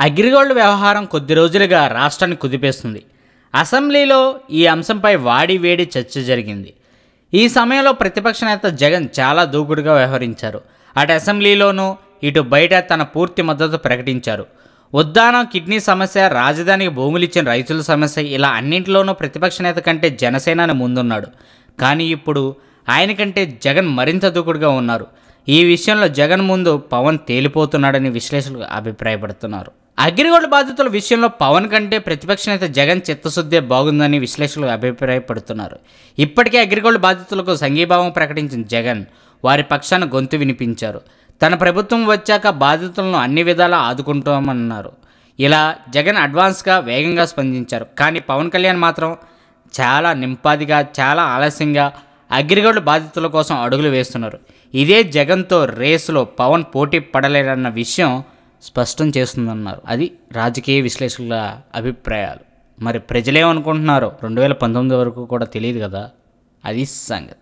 అగ్రిగోల్డ్ వ్యవహారం కొద్ది రోజులుగా రాష్ట్రాన్ని కుదిపేస్తుంది. అసెంబ్లీలో ఈ అంశంపై వాడి వేడి చర్చ జరిగింది. ఈ సమయంలో ప్రతిపక్ష నేత జగన్ చాలా దూకుడుగా వ్యవహరించారు. అటు అసెంబ్లీలోనూ ఇటు బయట తన పూర్తి మద్దతు ప్రకటించారు. ఉద్దానం కిడ్నీ సమస్య రాజధానికి భూములు ఇచ్చిన రైతుల సమస్య ఇలా అన్నింటిలోనూ ప్రతిపక్ష నేత కంటే జనసేనని ముందున్నాడు. కానీ ఇప్పుడు ఆయన కంటే జగన్ మరింత దూకుడుగా ఉన్నారు. ఈ విషయంలో జగన్ ముందు పవన్ తేలిపోతున్నాడని విశ్లేషకులు అభిప్రాయపడుతున్నారు. అగ్రిగోల్డ్ బాధితుల విషయంలో పవన్ కంటే ప్రతిపక్ష నేత జగన్ చిత్తశుద్ధే బాగుందని విశ్లేషకులు అభిప్రాయపడుతున్నారు. ఇప్పటికే అగ్రిగోల్డ్ బాధితులకు సంఘీభావం ప్రకటించిన జగన్ వారి పక్షాన గొంతు వినిపించారు. తన ప్రభుత్వం వచ్చాక బాధితులను అన్ని విధాలా ఆదుకుంటామన్నారు. ఇలా జగన్ అడ్వాన్స్గా వేగంగా స్పందించారు. కానీ పవన్ కళ్యాణ్ మాత్రం చాలా నింపాదిగా చాలా ఆలస్యంగా అగ్రిగోల్డ్ బాధితుల కోసం అడుగులు వేస్తున్నారు. ఇదే జగన్తో రేసులో పవన్ పోటీ పడలేరన్న విషయం స్పష్టం చేస్తుందన్నారు. అది రాజకీయ విశ్లేషకుల అభిప్రాయాలు. మరి ప్రజలేమనుకుంటున్నారో రెండు వేల పంతొమ్మిది వరకు కూడా తెలియదు కదా? అది సంగతి.